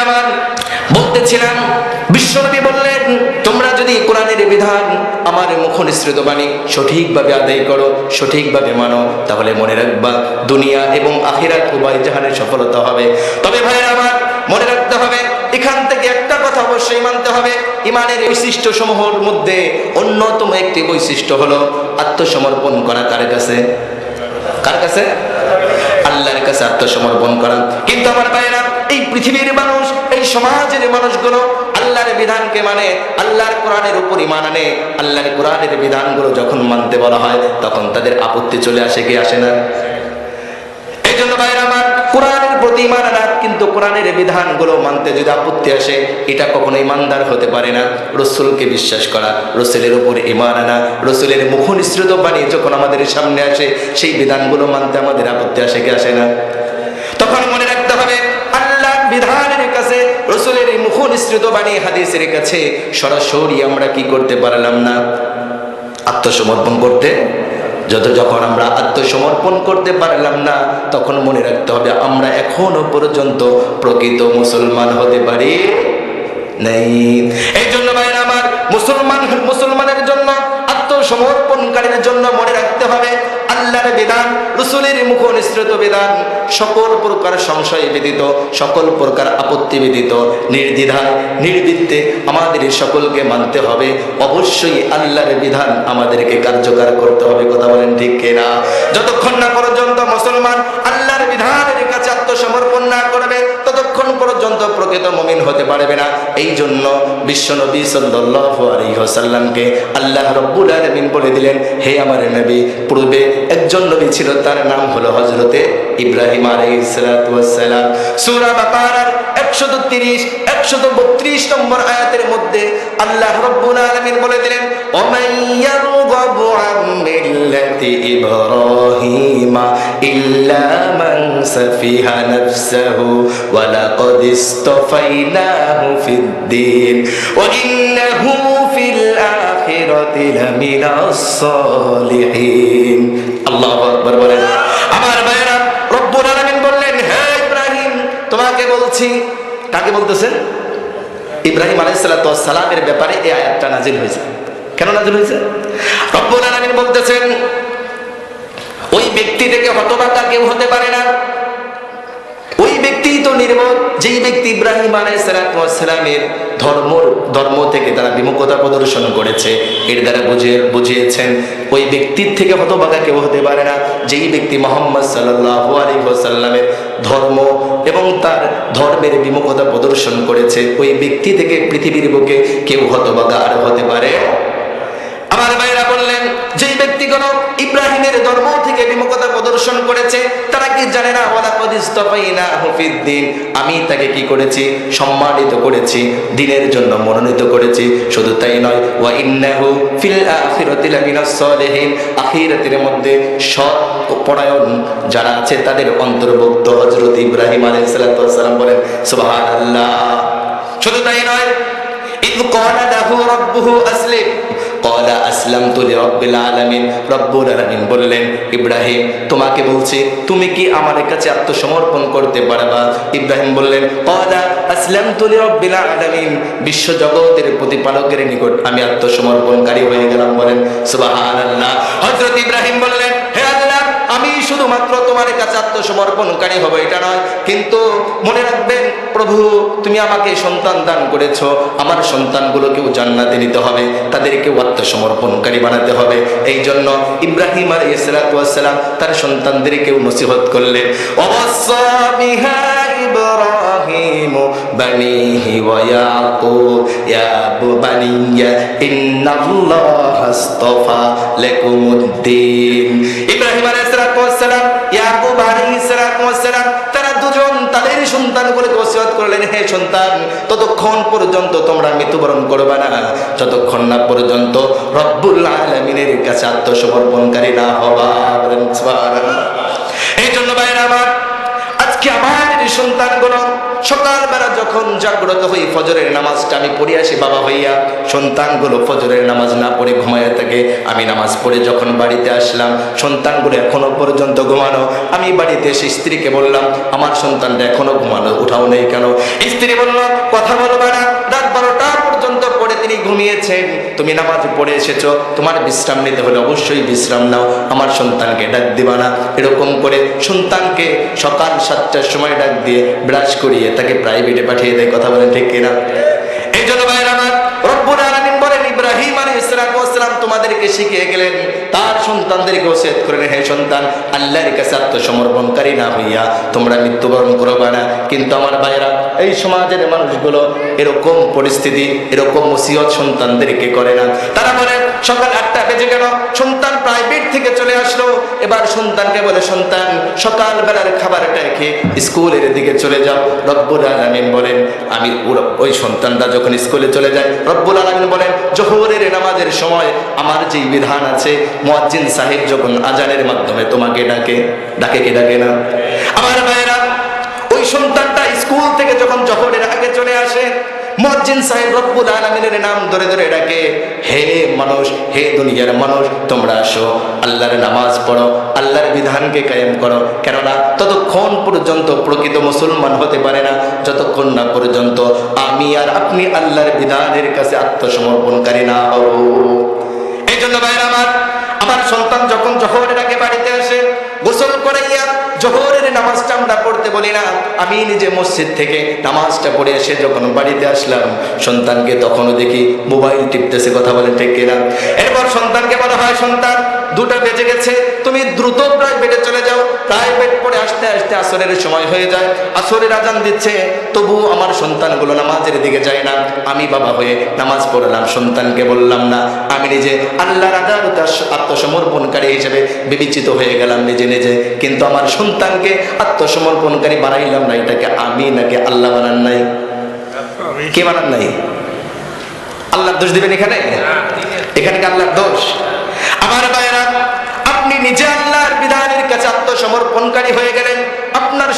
আমার বলতেছিলাম, বিশ্বনবী বললেন, তোমরা যদি কোরআনের বিধান আমার মুখ নিঃসৃত বাণী সঠিকভাবে আদায় করো, সঠিকভাবে মানো, তাহলে মনে রাখবা দুনিয়া এবং আখিরাত উভয় জাহানের সফলতা হবে। তবে ভাই আমার, মনে রাখতে হবে, এখান থেকে একটা কথা অবশ্যই মানতে হবে, ইমানের বৈশিষ্ট্য সমূহের মধ্যে অন্যতম একটি বৈশিষ্ট্য হলো আত্মসমর্পণ করা কার কাছে? কার কাছে? আল্লাহর কাছে আত্মসমর্পণ করা। কিন্তু আমার ভাইরা এই পৃথিবীর মানুষ, এই সমাজের মানুষগুলো আল্লাহর বিধানকে মানে আল্লাহর কোরআনের উপর ইমান আনে। আল্লাহর কোরআনের বিধানগুলো যখন মানতে বলা হয়, তখন তাদের আপত্তি চলে আসে, কি আসে না? এটা কখনো ইমানদার হতে পারে না। রসুলকে বিশ্বাস করা উপর ইমান আনা, রসুলের বাণী যখন আমাদের সামনে আসে, সেই বিধানগুলো মানতে আমাদের আপত্তি আসে, কি আসে না? তখন মনে বিধানের কাছে রসুলের এই মুখ নিঃসৃত বাণী হাদিসের কাছে সরাসরি আমরা কি করতে পারলাম না? আত্মসমর্পণ করতে? যত যখন আমরা আত্মসমর্পণ করতে পারলাম না, তখন মনে রাখতে হবে আমরা এখনও পর্যন্ত প্রকৃত মুসলমান হতে পারি নেই। এই জন্য ভাইরা আমার মুসলমান, মুসলমানের জন্য আত্মসমর্পণকারীর জন্য মনে রাখতে হবে বিধান, রসুলের মুখ নিঃসৃত বিধান, সকল প্রকার সংশয় ব্যতীত, সকল প্রকার আপত্তি ব্যতীত, নির্দ্বিধায়, নির্বৃত্তে আমাদের সকলকে মানতে হবে। অবশ্যই আল্লাহর বিধান আমাদেরকে কার্যকর করতে হবে, কথা বলেন ঠিক কিনা? যতক্ষণ না পর্যন্ত মুসলমান আল্লাহর বিধানের কাছে আত্মসমর্পণ না পর্যন্ত প্রকৃত মমিন হতে পারবে না। এই জন্য বিশ্বনবী সাল্লাল্লাহু আল্লাহ রব্বুল আলামিন বলে দিলেন, হে আমার নবী, পূর্বে একজন নবী ছিল, তার নাম হলো হযরতে ইব্রাহিম আলাইহিস সালাতু ওয়াস সালাম সূরা বাকারার 130 132 নম্বর আয়াতের মধ্যে আল্লাহ রব্বুল আলামিন বলে দিলেন ইব্রাহিম ইল্লা ওয়া লাকাদ ইসতাফাইনাহু ফিদ দ্বীন ওয়া ইন্নাহু ফিল আখিরাতি লামিনাস সালিহিন আল্লাহু আকবার বলেন। আমার ভাইরা রব্বুল আলামিন বললেন, হে ইব্রাহিম, তোমাকে বলছি, কাকে বলতেছেন? ইব্রাহিম আলাইসালামের ব্যাপারে এই আয়াতটা নাজিল হয়েছে। কেন নাজিল হয়েছে? রব্বুল আলামিন বলতেছেন, ওই ব্যক্তি থেকে হতবাকা কেউ হতে পারে না। ব্যক্তি নির্মল যেই ব্যক্তি ইব্রাহিম আলাইসালামের ধর্ম ধর্ম থেকে তারা বিমুখতা প্রদর্শন করেছে, এর দ্বারা বুঝিয়ে বুঝিয়েছেন, ওই ব্যক্তির থেকে হতবাকা কেউ হতে পারে না, যেই ব্যক্তি মোহাম্মদ ধর্ম এবং তার ধর্মের বিমুখতা প্রদর্শন করেছে, ওই ব্যক্তি থেকে পৃথিবীর বুকে কেউ হতবাগা আর হতে পারে আমার ভাইরা বললেন, যেই ব্যক্তিগণ ইব্রাহিমের ধর্ম থেকে বিমুখতা প্রদর্শন করেছে, তারা কি জানে না হুফিদ্দিন আমি তাকে কি করেছি? সম্মানিত করেছি, দিনের জন্য মনোনীত করেছি। শুধু তাই নয়, ওয়া ইন্নাহু ফিল আখিরাতি লামিনাস সলিহিন আখিরাতের মধ্যে সৎ পরায়ণ যারা আছে, তাদের অন্তর্ভুক্ত হযরত ইব্রাহিম আলাইহিস সালাম বলেন, সুবহানাল্লাহ শুধু তাই নয় রাব্বুহু আসলিম কলা আসলাম রব্বিল আলামিন বললেন, ইব্রাহিম, তোমাকে বলছি, তুমি কি আমার কাছে আত্মসমর্পণ করতে পারবা? ইব্রাহিম বললেন কলা আসলাম রব্বিল আলামিন বিশ্ব জগতের প্রতিপালকের নিকট আমি আত্মসমর্পণকারী হয়ে গেলাম বলেন। সুবাহ আল্লাহ হজরত ইব্রাহিম বললেন শুধুমাত্র তোমার কাছে আত্মসমর্পণকারী হবে, এটা নয়। কিন্তু মনে রাখবেন, প্রভু, তুমি আমাকে সন্তান দান করেছ। আমার সন্তানগুলোকেও জান্নাতে নিতে হবে। তাদেরকেও আত্মসমর্পণকারী বানাতে হবে। এই জন্য ইব্রাহিম আর ইসলাতাম তার সন্তানদেরকেও নসিহত করলেন। অবশ্য إبراهيم بنيه ويعقوب يا بني إن الله اصطفى لكم الدين ইব্রাহিম আলাইহিস সালাম ইয়াকুব আলাইহিস সালাম তারা দুজন তাদের সন্তানগুলোকে ওসিয়ত করলেন হে সন্তান ততক্ষণ পর্যন্ত তোমরা মৃত্যুবরণ করবে না যতক্ষণ না পর্যন্ত রব্বুল আলামিনের কাছে আত্মসমর্পণকারী না হবা বলেন সুবহানাল্লাহ এই জন্য ভাইরা আমার আজকে আমার সন্তানগুলো সকালবেলা যখন জাগ্রত হই ফজরের নামাজটা আমি আসি, বাবা সন্তানগুলো ফজরের নামাজ না পড়ে ঘুমাইয়া থাকে। আমি নামাজ পড়ে যখন বাড়িতে আসলাম, সন্তানগুলো এখনও পর্যন্ত ঘুমানো। আমি বাড়িতে এসে স্ত্রীকে বললাম, আমার সন্তানটা এখনও ঘুমানো উঠাও নেই কেন? স্ত্রী বলল, কথা বলবে না, রাত তিনি ঘুমিয়েছেন তুমি নামাজ পড়ে এসেছ, তোমার বিশ্রাম নিতে হলে অবশ্যই বিশ্রাম নাও, আমার সন্তানকে ডাক দিবা না। এরকম করে সন্তানকে সকাল সাতটার সময় ডাক দিয়ে ব্রাশ করিয়ে তাকে প্রাইভেটে পাঠিয়ে দেয়, কথা বলে ঠিক কিনা? এই জন্য তোমাদেরকে শিখিয়ে গেলেন, তার সন্তানদেরকে ওসিয়ত করেন, হে সন্তান, আল্লাহর কাছে আত্মসমর্পণকারী না হইয়া তোমরা মৃত্যুবরণ করবে না। কিন্তু আমার ভাইয়েরা, এই সমাজের মানুষগুলো এরকম পরিস্থিতি, এরকম ওসিয়ত সন্তানদেরকে করে না। তারা বলে সকাল আটটা বেজে গেল। সন্তান প্রাইভেট থেকে চলে আসলো। এবার সন্তানকে বলে, সন্তান সকাল বেলার খাবারটা খেয়ে স্কুলের দিকে চলে যাও। রব্বুল আলামিন বলেন, আমি ওই সন্তানটা যখন স্কুলে চলে যায়, রব্বুল আলামিন বলেন, জোহরের নামাজের সময় আমার যেই বিধান আছে, মুয়াজ্জিন সাহেব যখন আজানের মাধ্যমে তোমাকে ডাকে ডাকে কে ডাকে না? আমার ভাইয়েরা, ওই সন্তানটা স্কুল থেকে যখন জহরের আগে চলে আসে মজ্জিন সাহেব রব্বুল আলমিনের নাম ধরে ধরে ডাকে, হে মানুষ, হে দুনিয়ার মানুষ, তোমরা আসো, আল্লাহর নামাজ পড়ো, আল্লাহর বিধানকে কায়েম করো। কেননা ততক্ষণ পর্যন্ত প্রকৃত মুসলমান হতে পারে না, যতক্ষণ না পর্যন্ত আমি আর আপনি আল্লাহর বিধানের কাছে আত্মসমর্পণকারী না হব। এই জন্য ভাইয়ের আমার আমার সন্তান যখন জহরের আগে বাড়িতে আসে গোসল করাইয়া জহরের নামাজটা আমরা পড়তে বলি না। আমি নিজে মসজিদ থেকে নামাজটা পড়ে এসে যখন বাড়িতে আসলাম, সন্তানকে তখনও দেখি মোবাইল টিপতেছে, কথা বলে ঠিক কিনা? এরপর সন্তানকে বলা হয়, সন্তান, দুটা বেজে গেছে, তুমি দ্রুত প্রাইভেটে চলে যাও। প্রাইভেট পড়ে আসতে আসতে আসরের সময় হয়ে যায়। আসরের আজান দিচ্ছে, তবু আমার সন্তানগুলো নামাজের দিকে যায় না। আমি বাবা হয়ে নামাজ পড়লাম, সন্তানকে বললাম না আমি নিজে আল্লাহর আদালতে আত্মসমর্পণকারী হিসেবে বিবেচিত হয়ে গেলাম নিজে নিজে। কিন্তু আমার সন্তানকে আত্মসমর্পণকারী বানাইলাম না। এটাকে আমি নাকি আল্লাহ বানান নাই? কে বানান নাই? আল্লাহর দোষ দিবেন এখানে? এখানে আল্লাহর দোষ? আমার ভাইয়েরা, আপনি নিজে আল্লাহর বিধানের কাছে আত্মসমর্পণকারী হয়ে গেলেন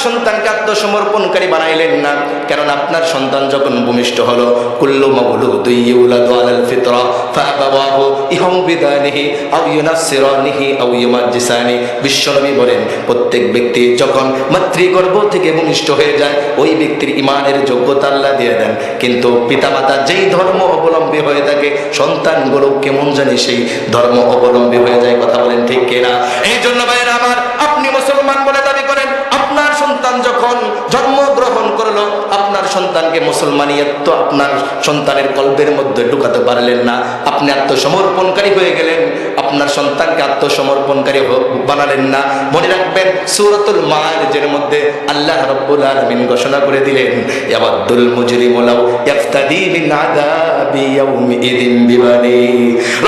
সন্তানকে আত্মসমর্পণকারী বানাইলেন না কারণ আপনার সন্তান যখন ভূমিষ্ঠ হলো, কুল্লু মাবলুদু ইউলাদু আলাল ফিতরা ফাআবাওয়াহু ইহমুবিদানিহি আও ইউনাসসিরানিহি আও ইউমাজ্জিসানি। বিশ্বনবী বলেন, প্রত্যেক ব্যক্তি যখন মাতৃগর্ভ থেকে ভূমিষ্ঠ হয়ে যায়, ওই ব্যক্তির ইমানের যোগ্যতা আল্লাহ দিয়ে দেন। কিন্তু পিতামাতা যেই ধর্ম অবলম্বী হয়ে থাকে, সন্তানগুলো কেমন জানি সেই ধর্ম অবলম্বী হয়ে যায়, কথা বলেন ঠিক কিনা? এই জন্য ভাইয়েরা আমার আপনি মুসলমান বলে দাবি করেন আপনার সন্তান যখন জন্মগ্রহণ করল, আপনার সন্তানকে মুসলমানিয়ত আপনার সন্তানের কল্পের মধ্যে ঢুকাতে পারলেন না। আপনি আত্মসমর্পণকারী হয়ে গেলেন। আপনার সন্তানকে আত্মসমর্পণকারী বানালেন না। মনে রাখবেন, সূরাতুল মাআরিজের মধ্যে আল্লাহ রাব্বুল আলামিন ঘোষণা করে দিলেন, ইয়াবাদুল মুজরিমু লাউ ইয়াফতাদি মিন আযাবি ইয়াউমিদিন বিবানি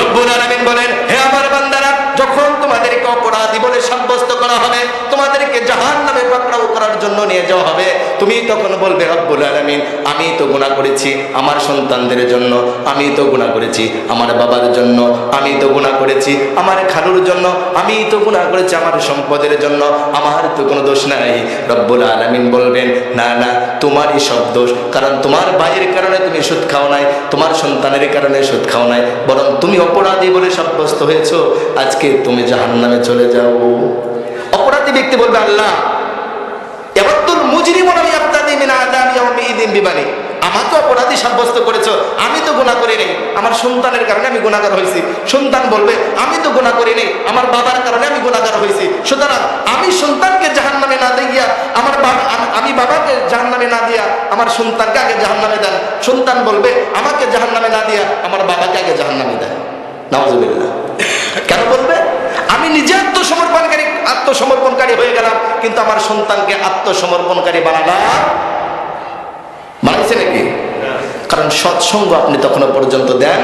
রব্বুল আলামিন বলেন, হে আমার বান্দারা, যখন তোমাদেরকে অপরাধী বলে সাব্যস্ত করা হবে, তোমাদেরকে জাহান নামে পাকড়াও করার জন্য নিয়ে যাওয়া হবে। তুমি তখন বলবে, রব্বুল আলামিন, আমি তো গুনাহ করেছি আমার সন্তানদের জন্য, আমি তো গুনাহ করেছি আমার বাবার জন্য, আমি তো গুনাহ করেছি আমার খালুর জন্য, আমি তো গুনাহ করেছি আমার সম্পদের জন্য, আমার তো কোনো দোষ নাই। রব্বুল আলামিন বলবেন, না না, তোমারই সব দোষ, কারণ তোমার ভাইয়ের কারণে তুমি সুদ খাও নাই, তোমার সন্তানের কারণে সুদ খাও নাই, বরং তুমি অপরাধী বলে সাব্যস্ত হয়েছো। আজকে তুমি জাহান নামে চলে যাও। অপরাধী ব্যক্তি বলবে, আল্লাহ আমি তো বাবাকে না দিয়া আমার সন্তানকে আগে দেন। সন্তান বলবে, আমাকে না আমার বাবাকে আগে কেন বলবে? আমি নিজে আত্মসমর্পণকারী আত্মসমর্পণকারী হয়ে গেলাম, কিন্তু আমার সন্তানকে আত্মসমর্পণকারী বানালাম। বানাইছে নাকি? কারণ সৎসঙ্গ আপনি তখনও পর্যন্ত দেন।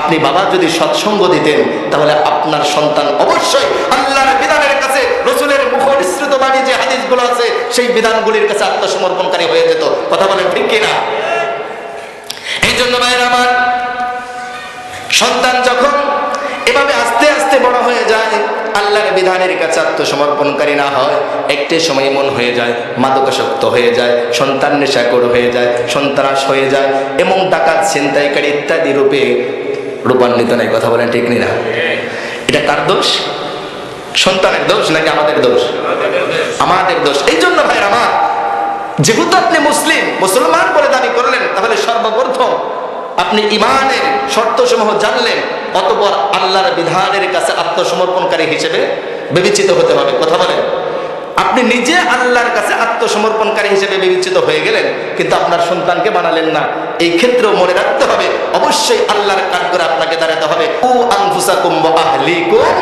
আপনি বাবা যদি সৎসঙ্গ দিতেন, তাহলে আপনার সন্তান অবশ্যই আল্লাহর বিধানের কাছে, রসুলের মুখনিসৃত বাণী যে হাদিসগুলো আছে, সেই বিধানগুলির কাছে আত্মসমর্পণকারী হয়ে যেত। কথা বলেন ঠিক কিনা? এই জন্য ভাইয়ের আমার, সন্তান যখন বড় হয়ে যায়, আল্লাহর বিধানের কাছে আত্মসমর্পণকারী না হয়, একটি সময় মন হয়ে যায়, মাদকাসক্ত হয়ে যায়, সন্তান নেশাকর হয়ে যায়, সন্ত্রাস হয়ে যায়, এবং ডাকাত, ছিনতাইকারী ইত্যাদি রূপে রূপান্বিত নাই। কথা বলেন ঠিক না এটা কার দোষ? সন্তানের দোষ নাকি আমাদের দোষ? আমাদের দোষ। এই জন্য ভাই আমার, যেহেতু আপনি মুসলিম, মুসলমান বলে দাবি করলেন, তাহলে সর্বপ্রথম আপনি ইমানের শর্তসমূহ জানলেন, অতপর আল্লাহর বিধানের কাছে আত্মসমর্পণকারী হিসেবে বিবেচিত হতে হবে। কথা বলেন। আপনি নিজে আল্লাহর কাছে আত্মসমর্পণকারী হিসেবে বিবেচিত হয়ে গেলেন, কিন্তু আপনার সন্তানকে বানালেন না। এই ক্ষেত্রেও মনে রাখতে হবে, অবশ্যই আল্লাহর কাজ করে আপনাকে দাঁড়াতে হবে। ও আনফুসাকুম ওয়া আহলিকুম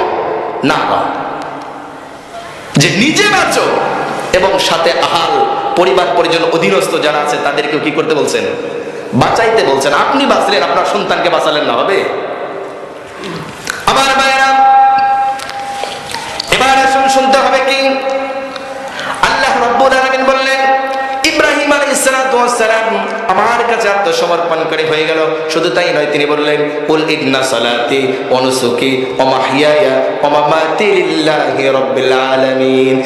না যে নিজে বাঁচো এবং সাথে আহাল পরিবার পরিজন অধীনস্থ যারা আছে, তাদেরকেও কি করতে বলছেন? বাঁচাইতে বলছেন, আপনি বাঁচলেন, আপনার সন্তানকে বাঁচালেন না, হবে? আমার ভাইয়েরা এবার আসুন, শুনতে হবে কি? আল্লাহ রব্বুল আলামিন বললেন, ইব্রাহিম আলাইহিস সালাম আমার কাছে আত্মসমর্পণকারী হয়ে গেল। শুধু তাই নয়, তিনি বললেন, কুল ইন্না সালাতি ওয়া নুসুকি ওয়া মাহইয়ায়া ওয়া মামাতি লিল্লাহি রাব্বিল আলামিন।